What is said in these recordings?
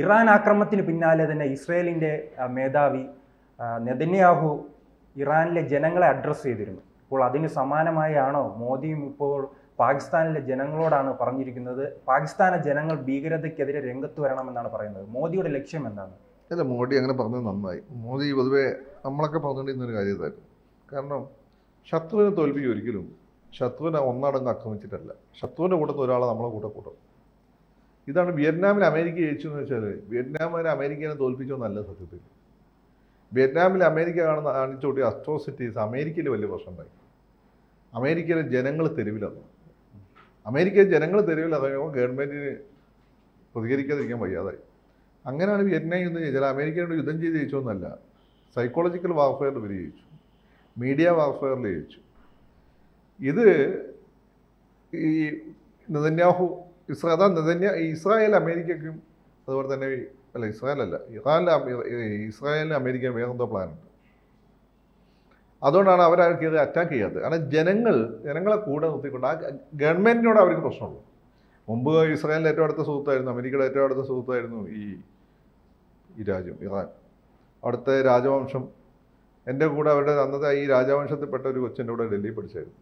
Iran ആക്രമണത്തിന് പിന്നാലെ തന്നെ ഇസ്രയേലിന്റെ മേധാവി നെതന്യാഹു ഇറാനിലെ ജനങ്ങളെ അഡ്രസ്സ് ചെയ്തിരുന്നു. അപ്പോൾ അതിന് സമാനമായാണോ? മോദിയും ഇപ്പോൾ പാകിസ്ഥാനിലെ ജനങ്ങളോടാണ് പറഞ്ഞിരിക്കുന്നത്. പാകിസ്ഥാനെ ജനങ്ങൾ ഭീകരതയ്ക്കെതിരെ രംഗത്ത് വരണമെന്നാണ് പറയുന്നത്. മോദിയുടെ ലക്ഷ്യം എന്താണ്? അല്ല മോദി അങ്ങനെ പറഞ്ഞത് നന്നായി. മോദി പൊതുവെ നമ്മളൊക്കെ പറഞ്ഞുകൊണ്ടിരുന്ന ഒരു കാര്യം ഇതായിരുന്നു. കാരണം ശത്രുവിനെ തോൽപ്പിക്കും ഒരിക്കലും ശത്രുവിനെ ഒന്നടങ്ങ് ആക്രമിച്ചിട്ടല്ല. ശത്രുവിന്റെ കൂട്ടത്തിൽ ഒരാളെ നമ്മളെ കൂടെ കൂട്ടും ഇതാണ് വിയറ്റ്നാമിൽ അമേരിക്ക ജയിച്ചു എന്ന് വെച്ചാൽ വിയറ്റ്നാമിൽ അമേരിക്കനെ തോൽപ്പിച്ചോന്നല്ല സത്യത്തിൽ. വിയറ്റ്നാമിൽ അമേരിക്ക കാണുന്ന കാണിച്ചുകൂട്ടിയ അസ്ട്രോസിറ്റീസ് അമേരിക്കയിൽ വലിയ പ്രശ്നമുണ്ടായി. അമേരിക്കയിലെ ജനങ്ങൾ തെരുവിലാണ് അമേരിക്കയിലെ ജനങ്ങൾ തെരുവിലിറങ്ങുമ്പോൾ ഗവൺമെന്റിന് പ്രതികരിക്കാതിരിക്കാൻ വയ്യാതായി. അങ്ങനെയാണ് വിയറ്റ്നാം യുദ്ധം ചെയ്തത്. അമേരിക്കയോട് യുദ്ധം ചെയ്ത് ജയിച്ചൊന്നല്ല സൈക്കോളജിക്കൽ വാർഫെയറിൽ ഇവർ ജയിച്ചു. മീഡിയ വാർഫെയറിൽ ജയിച്ചു. ഇത് ഈ നെതന്യാഹു ഇസ്രാ അതാ നെതന്യ ഇസ്രായേൽ അമേരിക്കയ്ക്കും അതുപോലെ തന്നെ അല്ല ഇസ്രായേൽ അല്ല. ഇറാനിൽ ഇസ്രായേലിന് അമേരിക്ക വേറെന്തോ പ്ലാനുണ്ട്. അതുകൊണ്ടാണ് അവർ ഇത് അറ്റാക്ക് ചെയ്യാത്തത്. കാരണം ജനങ്ങൾ ജനങ്ങളെ കൂടെ നിർത്തിക്കൊണ്ട് ആ ഗവൺമെന്റിനോട് അവർക്ക് പ്രശ്നമുള്ളൂ. മുമ്പ് ഇസ്രായേലിന്റെ ഏറ്റവും അടുത്ത സുഹൃത്തായിരുന്നു അമേരിക്കയുടെ ഏറ്റവും അടുത്ത സുഹൃത്തായിരുന്നു ഈ ഈ രാജ്യം ഇറാൻ. അവിടുത്തെ രാജവംശം എന്റെ കൂടെ അവരുടെ അന്നത്തെ ഈ രാജവംശത്തിൽപ്പെട്ട ഒരു കൊച്ചിന്റെ കൂടെ ഡൽഹി പഠിച്ചായിരുന്നു.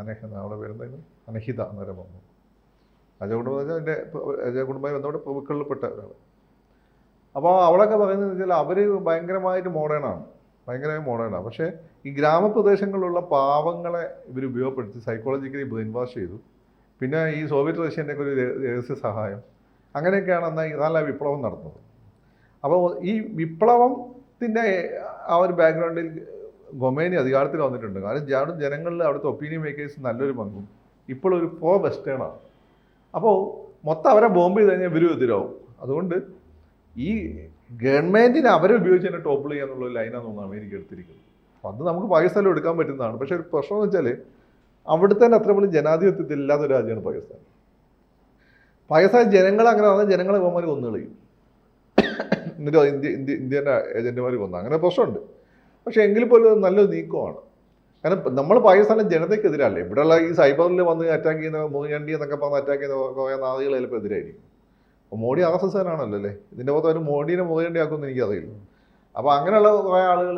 അനഹ അവിടെ പേരെന്തായിരുന്നു? അനഹിത അന്നേരം വന്നു രാജകുടുംബം എന്ന് വെച്ചാൽ എന്റെ രാജകുടുംബമായി ബന്ധപ്പെട്ട് പ്രഭുക്കളിൽപ്പെട്ട ഒരാൾ അപ്പോൾ അവളൊക്കെ പറയുന്നത് വെച്ചാൽ അവർ ഭയങ്കരമായിട്ട് മോഡേണാണ് ഭയങ്കരമായി മോഡേണാണ് പക്ഷേ ഈ ഗ്രാമപ്രദേശങ്ങളിലുള്ള പാവങ്ങളെ ഇവർ ഉപയോഗപ്പെടുത്തി സൈക്കോളജിക്കലി ബ്രെയിൻ വാഷ് ചെയ്തു. പിന്നെ ഈ സോവിയറ്റ് റഷ്യന്റെ ഒക്കെ ഒരു രഹസ്യ സഹായം. അങ്ങനെയൊക്കെയാണ് എന്നാൽ നല്ല വിപ്ലവം നടന്നത്. അപ്പോൾ ഈ വിപ്ലവത്തിന്റെ ആ ഒരു ബാക്ക്ഗ്രൗണ്ടിൽ ഗൊമേനി അധികാരത്തിൽ വന്നിട്ടുണ്ട്. കാരണം ജനങ്ങളിൽ അവിടുത്തെ ഒപ്പീനിയൻ മേക്കേഴ്സ് നല്ലൊരു പങ്കും. ഇപ്പോഴൊരു പ്രോ വെസ്റ്റേണാണ് അപ്പോൾ മൊത്തം അവരെ ബോംബ് ചെയ്ത് കഴിഞ്ഞാൽ ഇവരും എതിരാവും. അതുകൊണ്ട് ഈ ഗവൺമെന്റിന് അവരെ ഉപയോഗിച്ച് തന്നെ ടോപ്പിൾ ചെയ്യാന്നുള്ള ലൈനാണ് തോന്നുന്നു അമേരിക്ക എടുത്തിരിക്കുന്നത്. അപ്പം അത് നമുക്ക് പാകിസ്ഥാനിൽ എടുക്കാൻ പറ്റുന്നതാണ്. പക്ഷേ ഒരു പ്രശ്നം എന്ന് വെച്ചാൽ അവിടുത്തെ തന്നെ അത്ര വലിയ ജനാധിപത്യത്തിൽ ഇല്ലാത്ത ഒരു രാജ്യമാണ് പാകിസ്ഥാൻ. പാകിസ്ഥാൻ ജനങ്ങൾ അങ്ങനെ വന്നാൽ ജനങ്ങളെ ഇവന്മാർ കൊന്നു കളയും. എന്നിട്ട് ഇന്ത്യ ഇന്ത്യ ഇന്ത്യന്റെ ഏജന്റുമാർ കൊന്നു. അങ്ങനെ പ്രശ്നമുണ്ട്. പക്ഷേ എങ്കിൽ പോലും നല്ലൊരു നീക്കമാണ്. കാരണം നമ്മൾ പാകിസ്ഥാനിലെ ജനതയ്ക്കെതിരല്ലേ? ഇവിടെയുള്ള ഈ സൈബറിൽ വന്ന് അറ്റാക്ക് ചെയ്യുന്ന മൂഞ്ഞണ്ടി എന്നൊക്കെ പറഞ്ഞ് അറ്റാക്ക് ചെയ്യുന്ന കുറേ നാളുകൾ ചിലപ്പോൾ എതിരായിരിക്കും. അപ്പോൾ മോഡി ആർ എസ് എസ് ആണല്ലോ അല്ലേ? ഇതിന്റെ പുറത്ത് അവർ മോഡീനെ മൂഞ്ഞണ്ടി ആക്കുമെന്ന് എനിക്കറിയില്ല. അപ്പോൾ അങ്ങനെയുള്ള കുറേ ആളുകൾ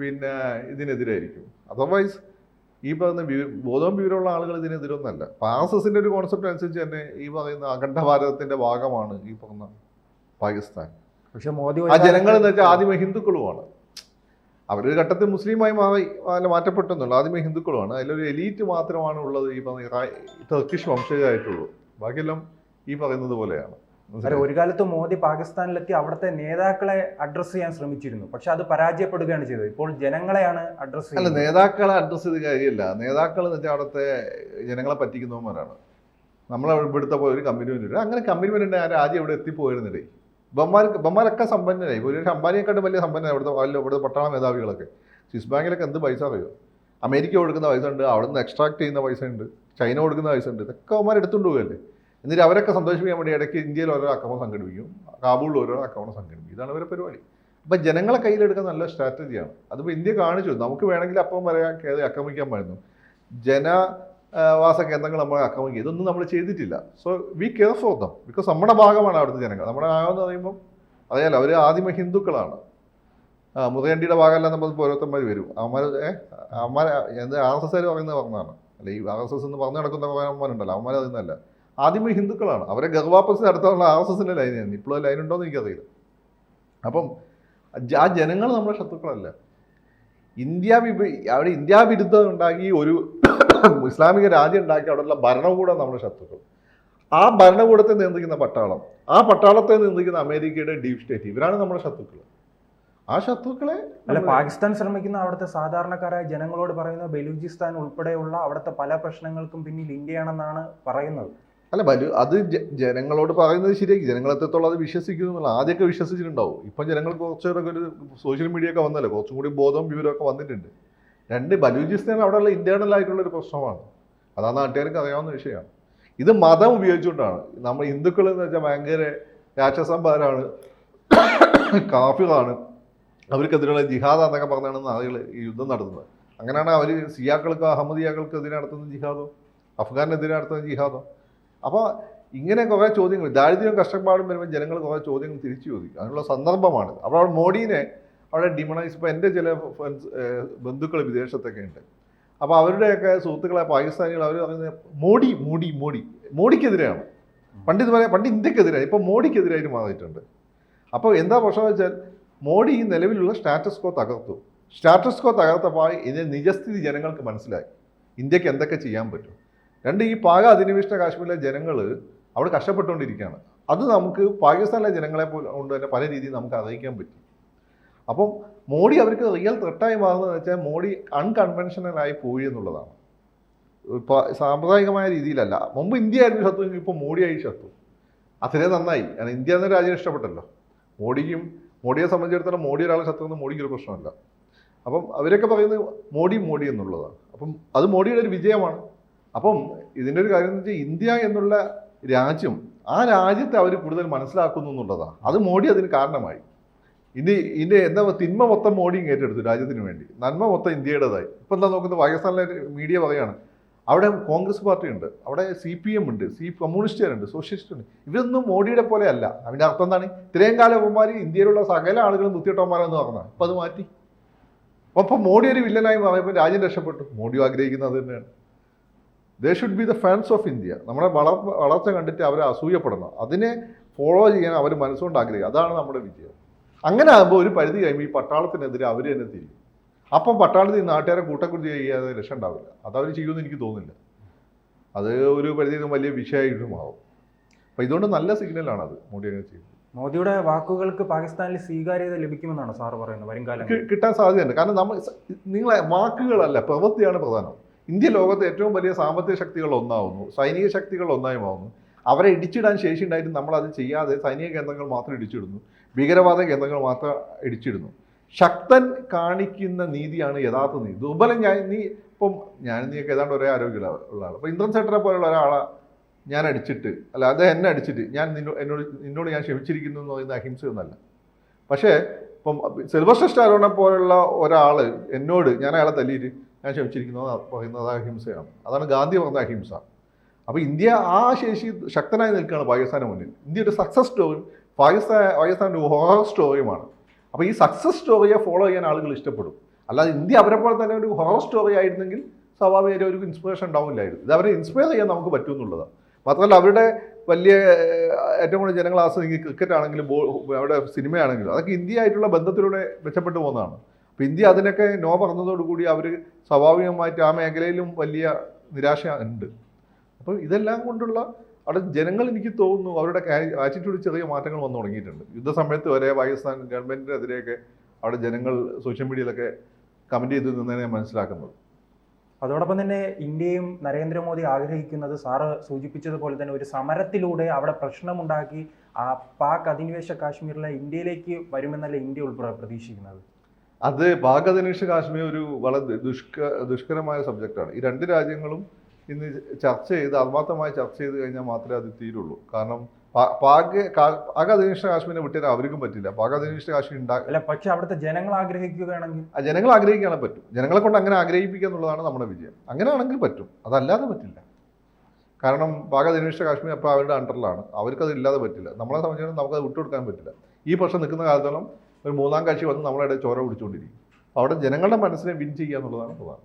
പിന്നെ ഇതിനെതിരായിരിക്കും. അതർവൈസ് ഈ പറയുന്ന ബോധവും വിവരമുള്ള ആളുകൾ ഇതിനെതിരൊന്നല്ല. അപ്പോൾ ആർ എസ് എസിന്റെ ഒരു കോൺസെപ്റ്റ് അനുസരിച്ച് തന്നെ ഈ പറയുന്ന അഖണ്ഡ ഭാരതത്തിന്റെ ഭാഗമാണ് ഈ പറഞ്ഞ പാകിസ്ഥാൻ. പക്ഷേ മോദി ആ ജനങ്ങൾ എന്ന് വെച്ചാൽ ആദ്യമേ ഹിന്ദുക്കളുമാണ്. അവരൊരു ഘട്ടത്തിൽ മുസ്ലിമായി മാറി അല്ല മാറ്റപ്പെട്ടെന്നുള്ളൂ. ആദ്യമേ ഹിന്ദുക്കളുമാണ്. അതിലൊരു എലീറ്റ് മാത്രമാണ് ഉള്ളത് ഈ പറഞ്ഞ ടർക്കിഷ് വംശജരായിട്ടുള്ളൂ. ബാക്കിയെല്ലാം ഈ പറയുന്നത് പോലെയാണ്. ഒരു കാലത്ത് മോദി പാകിസ്ഥാനിലെത്തി അവിടുത്തെ നേതാക്കളെ അഡ്രസ്സ് ചെയ്യാൻ ശ്രമിച്ചിരുന്നു. പക്ഷെ അത് പരാജയപ്പെടുകയാണ് ചെയ്തത്. ഇപ്പോൾ ജനങ്ങളെയാണ് അഡ്രസ്സ് അല്ല നേതാക്കളെ അഡ്രസ്സ് ചെയ്ത് കാര്യമില്ല. നേതാക്കൾ എന്ന് വെച്ചാൽ അവിടുത്തെ ജനങ്ങളെ പറ്റിക്കുന്നവന്മാരാണ്. നമ്മളെ ഇവിടുത്തെ പോലെ ഒരു കമ്പനി വരും അങ്ങനെ കമ്പനി വരുന്നുണ്ടെങ്കിൽ ആ ആദ്യം ഇവിടെ എത്തിപ്പോയിരുന്നില്ലേ? ബൊമ്മാർക്ക് ബൊമ്മാരൊക്കെ സമ്പന്നരായി ഒരു അംബാനിയെക്കാട്ടും വലിയ സമ്പന്നരായി ഇവിടുത്തെ വലിയ ഇവിടുത്തെ പട്ടാള മേധാവികളൊക്കെ. സ്വിസ് ബാങ്കിലൊക്കെ എന്ത് പൈസ അറിയോ? അമേരിക്ക കൊടുക്കുന്ന പൈസ ഉണ്ട് അവിടെ നിന്ന് എക്സ്ട്രാക്ട് ചെയ്യുന്ന പൈസ ഉണ്ട് ചൈന കൊടുക്കുന്ന പൈസ ഉണ്ട്. ഇതൊക്കെ അവന്മാർ എടുത്തുകൊണ്ട് പോകല്ലേ എന്നിട്ട് അവരൊക്കെ സന്തോഷിപ്പിക്കാൻ വേണ്ടി ഇടയ്ക്ക് ഇന്ത്യയിൽ ഓരോ അക്രമം സംഘടിപ്പിക്കും. കാബൂളിൽ ഓരോ അക്രമം സംഘടിപ്പിക്കും. ഇതാണ് അവരുടെ പരിപാടി. അപ്പം ജനങ്ങളെ കയ്യിലെടുക്കാൻ നല്ല സ്ട്രാറ്റജിയാണ് അതിപ്പോൾ ഇന്ത്യ കാണിച്ചു. നമുക്ക് വേണമെങ്കിൽ അപ്പം പറയാൻ പറ്റുന്നു ആക്രമിക്കാൻ പാടുന്നു ജനവാസ കേന്ദ്രങ്ങൾ നമ്മൾ ആക്രമിക്കുക ഇതൊന്നും നമ്മൾ ചെയ്തിട്ടില്ല. So we care for them because നമ്മുടെ ഭാഗമാണ് അവിടുത്തെ ജനങ്ങൾ. നമ്മുടെ ഭാഗം എന്ന് പറയുമ്പം അറിയാലോ അവർ ആദിമ ഹിന്ദുക്കളാണ്. മുതയണ്ടിയുടെ ഭാഗമല്ല നമ്മൾ ഓരോരുത്തന്മാർ വരും. അവന്മാർ ഏ അവന്മാർ എന്ത് ആർ എസ് എസ് പറയുന്നത് പറഞ്ഞതാണ്. അല്ല ഈ ആർ എസ് എസ് എന്ന് പറഞ്ഞു നടക്കുന്ന അവന്മാരുണ്ടല്ലോ അവന്മാർ അതിന്നല്ല ആദ്യമേ ഹിന്ദുക്കളാണ്. അവരെ ഗർവാപ്പസിന് അടുത്തുള്ള ആർ എസ് എസിന്റെ ലൈനായിരുന്നു ഇപ്പോഴും ലൈൻ ഉണ്ടോ എന്ന് എനിക്കറിയില്ല. അപ്പം ആ ജനങ്ങൾ നമ്മുടെ ശത്രുക്കളല്ല. ഇന്ത്യ വിഭ അവിടെ ഇന്ത്യ വിരുദ്ധം ഉണ്ടാക്കി ഒരു ഇസ്ലാമിക രാജ്യം ഉണ്ടാക്കി അവിടെയുള്ള ഭരണകൂടം നമ്മുടെ ശത്രുക്കൾ. ആ ഭരണകൂടത്തെ നിയന്ത്രിക്കുന്ന പട്ടാളം ആ പട്ടാളത്തെ നിയന്ത്രിക്കുന്ന അമേരിക്കയുടെ ഡീപ് സ്റ്റേറ്റ് ഇവരാണ് നമ്മുടെ ശത്രുക്കൾ. ആ ശത്രുക്കളെ അല്ല പാകിസ്ഥാൻ ശ്രമിക്കുന്ന അവിടുത്തെ സാധാരണക്കാരായ ജനങ്ങളോട് പറയുന്ന ബലൂചിസ്ഥാൻ ഉൾപ്പെടെയുള്ള അവിടുത്തെ പല പ്രശ്നങ്ങൾക്കും പിന്നിൽ ഇന്ത്യയാണെന്നാണ് പറയുന്നത്. അല്ല ബലു അത് ജനങ്ങളോട് പറയുന്നത് ശരിയാക്കി. ജനങ്ങൾ എത്രത്തോളം അത് വിശ്വസിക്കുന്നു എന്നുള്ള ആദ്യമൊക്കെ വിശ്വസിച്ചിട്ടുണ്ടാവും. ഇപ്പം ജനങ്ങൾ കുറച്ചുകൂടെ ഒരു സോഷ്യൽ മീഡിയ ഒക്കെ വന്നല്ലോ. കുറച്ചും കൂടി ബോധവും വിവരമൊക്കെ വന്നിട്ടുണ്ട്. രണ്ട് ബലൂചിസ്ഥാൻ അവിടെയുള്ള ഇന്റേണൽ ആയിട്ടുള്ള ഒരു പ്രശ്നമാണ്. അതാ നാട്ടുകാർക്ക് അറിയാവുന്ന വിഷയമാണ്. ഇത് മതം ഉപയോഗിച്ചുകൊണ്ടാണ്. നമ്മൾ ഹിന്ദുക്കൾ എന്ന് വെച്ചാൽ ഭയങ്കര രാക്ഷസന്മാരാണ്. കാഫികളാണ് അവർക്കെതിരെയുള്ള ജിഹാദ് എന്നൊക്കെ പറഞ്ഞാണ് ആളുകൾ ഈ യുദ്ധം നടത്തുന്നത്. അങ്ങനെയാണ് അവർ സിയാക്കൾക്ക് അഹമ്മദിയാക്കൾക്ക് എതിരെ നടത്തുന്ന ജിഹാദോ അഫ്ഗാനെതിരെ നടത്തുന്ന ജിഹാദോ. അപ്പോൾ ഇങ്ങനെ കുറേ ചോദ്യങ്ങൾ ദാരിദ്ര്യവും കഷ്ടപ്പാടും വരുമ്പോൾ ജനങ്ങൾ കുറേ ചോദ്യങ്ങൾ തിരിച്ചു ചോദിക്കും. അതിനുള്ള സന്ദർഭമാണ്. അപ്പോൾ മോഡീനെ അവിടെ ഡിമണൈസ് ഇപ്പോൾ എന്റെ ചില ഫ്രണ്ട്സ് ബന്ധുക്കൾ വിദേശത്തൊക്കെ ഉണ്ട്. അപ്പോൾ അവരുടെയൊക്കെ സുഹൃത്തുക്കളെ പാകിസ്ഥാനികൾ അവർ പറയുന്നത് മോഡി മോഡി മോഡി. മോഡിക്കെതിരെയാണ്. പണ്ട് ഇതുവരെ പണ്ട് ഇന്ത്യക്കെതിരെ ഇപ്പോൾ മോഡിക്കെതിരായിട്ട് മാറിയിട്ടുണ്ട്. അപ്പോൾ എന്താ പ്രശ്നം വെച്ചാൽ മോഡി ഈ നിലവിലുള്ള സ്റ്റാറ്റസ് കോ തകർത്തു. സ്റ്റാറ്റസ് കോ തകർത്തപ്പോൾ ഇതിന്റെ നിജസ്ഥിതി ജനങ്ങൾക്ക് മനസ്സിലായി. ഇന്ത്യയ്ക്ക് എന്തൊക്കെ ചെയ്യാൻ പറ്റും? രണ്ട് ഈ പാക അധിനിവേശിത കാശ്മീരിലെ ജനങ്ങൾ അവിടെ കഷ്ടപ്പെട്ടുകൊണ്ടിരിക്കുകയാണ്. അത് നമുക്ക് പാകിസ്ഥാനിലെ ജനങ്ങളെ പോലെ കൊണ്ട് തന്നെ പല രീതിയിൽ നമുക്ക് അറിയിക്കാൻ പറ്റി. അപ്പം മോഡി അവർക്ക് റിയൽ ത്രെട്ടായി മാറുന്നത് വെച്ചാൽ മോഡി അൺകൺവെൻഷനൽ ആയി പോയി എന്നുള്ളതാണ്. ഇപ്പോൾ സാമ്പ്രദായികമായ രീതിയിലല്ല. മുമ്പ് ഇന്ത്യ ആയിരുന്നു ശത്രു എങ്കിൽ ഇപ്പോൾ മോഡിയായി ശത്രു. അത്രയും നന്നായി. കാരണം ഇന്ത്യ എന്ന രാജ്യം ഇഷ്ടപ്പെട്ടല്ലോ. മോഡിക്കും മോഡിയെ സംബന്ധിച്ചിടത്തോളം മോഡി ഒരാളെ ശത്രു എന്ന് മോഡിക്ക് ഒരു പ്രശ്നമല്ല. അപ്പം അവരൊക്കെ പറയുന്നത് മോഡി മോഡി എന്നുള്ളതാണ്. അപ്പം അത് മോഡിയുടെ ഒരു വിജയമാണ്. അപ്പം ഇതിന്റെ ഒരു കാര്യം എന്ന് വെച്ചാൽ ഇന്ത്യ എന്നുള്ള രാജ്യം ആ രാജ്യത്തെ അവർ കൂടുതൽ മനസ്സിലാക്കുന്നു എന്നുള്ളതാണ്. അത് മോഡി അതിന് കാരണമായി. ഇനി ഇതിന്റെ എന്താ തിന്മ മൊത്തം മോഡിയും ഏറ്റെടുത്തു രാജ്യത്തിന് വേണ്ടി. നന്മ മൊത്തം ഇന്ത്യയുടേതായി. ഇപ്പം എന്താ നോക്കുന്നത് പാകിസ്ഥാനിലെ മീഡിയ പറയാണ് അവിടെ കോൺഗ്രസ് പാർട്ടി ഉണ്ട് അവിടെ സി പി എം ഉണ്ട് സി കമ്മ്യൂണിസ്റ്റുകാരുണ്ട് സോഷ്യലിസ്റ്റ് ഉണ്ട് ഇവരൊന്നും മോഡിയുടെ പോലെ അല്ല. അതിന്റെ അർത്ഥം എന്താണ്? ഇത്രയും കാലം ഇവന്മാർ ഇന്ത്യയിലുള്ള സകല ആളുകളും ബുദ്ധിട്ടോമാരെന്ന് പറഞ്ഞാൽ അപ്പം അത് മാറ്റി. അപ്പം മോഡി ഒരു വില്ലനായി മാറിയപ്പോൾ രാജ്യം രക്ഷപ്പെട്ടു. മോഡിയും ആഗ്രഹിക്കുന്നത് അത് തന്നെയാണ്. They should be the fans of India നമ്മുടെ വളർ വളർച്ച കണ്ടിട്ട് അവരെ അസൂയപ്പെടണം. അതിനെ ഫോളോ ചെയ്യാൻ അവർ മനസ്സുകൊണ്ട് ആഗ്രഹിക്കുക. അതാണ് നമ്മുടെ വിജയം. അങ്ങനെ ആകുമ്പോൾ ഒരു പരിധി കഴിയുമ്പോൾ ഈ പട്ടാളത്തിനെതിരെ അവർ തന്നെ തിരിയും. അപ്പം പട്ടാളത്തിൽ നാട്ടുകാരെ കൂട്ടക്കുരുതി ചെയ്യാതെ രക്ഷ ഉണ്ടാവില്ല. അതവർ ചെയ്യുമെന്ന് എനിക്ക് തോന്നുന്നില്ല. അത് ഒരു പരിധി വലിയ വിഷയമായിട്ടും ആവും അപ്പം ഇതുകൊണ്ട് നല്ല സിഗ്നലാണ് അത് മോദി അങ്ങനെ ചെയ്യുന്നത്. മോദിയുടെ വാക്കുകൾക്ക് പാകിസ്ഥാനിൽ സ്വീകാര്യത ലഭിക്കുമെന്നാണ് സാർ പറയുന്നത് വരും കാലം കിട്ടാൻ സാധ്യതയുണ്ട്. കാരണം നമ്മൾ നിങ്ങളെ വാക്കുകളല്ല പ്രവൃത്തിയാണ് പ്രധാനം. ഇന്ത്യ ലോകത്തെ ഏറ്റവും വലിയ സാമ്പത്തിക ശക്തികൾ ഒന്നാവുന്നു സൈനിക ശക്തികൾ ഒന്നായി മാറുന്നു. അവരെ ഇടിച്ചിടാൻ ശേഷി ഉണ്ടായിട്ട് നമ്മൾ അത് ചെയ്യാതെ സൈനിക കേന്ദ്രങ്ങൾ മാത്രം ഇടിച്ചിടുന്നു. ഭീകരവാദ കേന്ദ്രങ്ങൾ മാത്രം ഇടിച്ചിരുന്നു ശക്തൻ കാണിക്കുന്ന നീതിയാണ് യഥാർത്ഥ നീതി. ദുർബലം ഞാൻ നീ ഇപ്പം ഞാൻ നീയൊക്കെ ഏതാണ്ട് ഒരേ ആരോഗ്യമുള്ള ഉള്ള ആൾ അപ്പോൾ ഇന്ദ്രൻ സെട്ടറെ പോലുള്ള ഒരാളെ ഞാൻ അടിച്ചിട്ട് അല്ല അദ്ദേഹം എന്നെ അടിച്ചിട്ട് ഞാൻ നിന്നോട് എന്നോട് നിന്നോട് ഞാൻ ക്ഷമിച്ചിരിക്കുന്നു എന്ന് പറയുന്ന അഹിംസയൊന്നല്ല. പക്ഷേ ഇപ്പം സിൽവർ സ്റ്റാലോണെ പോലുള്ള ഒരാൾ എന്നോട് ഞാൻ അയാളെ തല്ലിയിട്ട് ഞാൻ ക്ഷമിച്ചിരിക്കുന്നു പറയുന്നത് അഹിംസയാണ്. അതാണ് ഗാന്ധി പറഞ്ഞ അഹിംസ. അപ്പോൾ ഇന്ത്യ ആ ശേഷി ശക്തനായി നിൽക്കുകയാണ് പാകിസ്ഥാന് മുന്നിൽ. ഇന്ത്യ ഒരു സക്സസ് സ്റ്റോറിയും പാകിസ്ഥാൻ പാകിസ്ഥാന്റെ ഒരു ഹൊറർ സ്റ്റോറിയുമാണ് അപ്പോൾ ഈ സക്സസ് സ്റ്റോറിയെ ഫോളോ ചെയ്യാൻ ആളുകൾ ഇഷ്ടപ്പെടും. അല്ലാതെ ഇന്ത്യ അവരെ പോലെ തന്നെ ഒരു ഹൊറർ സ്റ്റോറി ആയിരുന്നെങ്കിൽ സ്വാഭാവികമായിട്ട് ഒരു ഇൻസ്പിറേഷൻ ഉണ്ടാവില്ലായിരുന്നു. ഇത് അവരെ ഇൻസ്പയർ ചെയ്യാൻ നമുക്ക് പറ്റും എന്നുള്ളതാണ് മാത്രമല്ല അവരുടെ വലിയ ഏറ്റവും കൂടുതൽ ജനങ്ങൾ ആസ്വദിക്കുക ക്രിക്കറ്റ് ആണെങ്കിലും ബോൾ അവിടെ സിനിമയാണെങ്കിലും അതൊക്കെ ഇന്ത്യ ആയിട്ടുള്ള ബന്ധത്തിലൂടെ മെച്ചപ്പെട്ടു പോകുന്നതാണ്. അപ്പോൾ ഇന്ത്യ അതിനൊക്കെ നോ പറഞ്ഞതോടുകൂടി അവർ സ്വാഭാവികമായിട്ട് ആ മേഖലയിലും വലിയ നിരാശ ഉണ്ട്. അപ്പോൾ ഇതെല്ലാം കൊണ്ടുള്ള അവിടെ ജനങ്ങൾ എനിക്ക് തോന്നുന്നു അവരുടെ ആറ്റിറ്റ്യൂഡ് ചെറിയ മാറ്റങ്ങൾ വന്നു തുടങ്ങിയിട്ടുണ്ട്. യുദ്ധസമയത്ത് വരെ പാകിസ്ഥാൻ ഗവൺമെന്റിനെതിരെയൊക്കെ അവിടെ ജനങ്ങൾ സോഷ്യൽ മീഡിയയിലൊക്കെ കമന്റ് ചെയ്ത് നിന്നതിനെ മനസ്സിലാക്കുന്നത്. അതോടൊപ്പം തന്നെ ഇന്ത്യയും നരേന്ദ്രമോദി ആഗ്രഹിക്കുന്നത് സാറ് സൂചിപ്പിച്ചതുപോലെ തന്നെ ഒരു സമരത്തിലൂടെ അവിടെ പ്രശ്നമുണ്ടാക്കി ആ പാക് അധിനിവേശ കാശ്മീരിലെ ഇന്ത്യയിലേക്ക് വരുമെന്നല്ല ഇന്ത്യ ഉൾപ്പെടെ പ്രതീക്ഷിക്കുന്നത്? അത് പാക് അധിനിവേശ കാശ്മീർ ഒരു വളരെ ദുഷ്ക ദുഷ്കരമായ സബ്ജക്റ്റാണ് ഈ രണ്ട് രാജ്യങ്ങളും ഇന്ന് ചർച്ച ചെയ്ത് ആത്മാർത്ഥമായി ചർച്ച ചെയ്ത് കഴിഞ്ഞാൽ മാത്രമേ അത് തീരുള്ളൂ. കാരണം പാക് പാക് കാശ്മീരിനെ വിട്ടുതരാൻ അവർക്കും പറ്റില്ല. പാക് അധിനിവേശ കാശ്മീർ ഉണ്ടാകില്ല പക്ഷെ അവിടുത്തെ ജനങ്ങൾ ആഗ്രഹിക്കുകയാണെങ്കിൽ ആ ജനങ്ങൾ ആഗ്രഹിക്കാനും പറ്റും. ജനങ്ങളെ കൊണ്ട് അങ്ങനെ ആഗ്രഹിപ്പിക്കുക എന്നുള്ളതാണ് നമ്മുടെ വിജയം. അങ്ങനെയാണെങ്കിൽ പറ്റും. അതല്ലാതെ പറ്റില്ല. കാരണം പാക് കാശ്മീർ അപ്പോൾ അവരുടെ അണ്ടറിലാണ്. അവർക്കത് ഇല്ലാതെ പറ്റില്ല. നമ്മളെ സംബന്ധിച്ചിടത്തോളം നമുക്കത് വിട്ടുകൊടുക്കാൻ പറ്റില്ല. ഈ പ്രശ്നം നിൽക്കുന്ന കാലത്തോളം ഒരു മൂന്നാം കക്ഷി വന്ന് നമ്മളെ ചോര പിടിച്ചുകൊണ്ടിരിക്കും അപ്പോൾ അവിടെ ജനങ്ങളുടെ മനസ്സിനെ വിൻ ചെയ്യുക എന്നുള്ളതാണ് പ്രധാനം.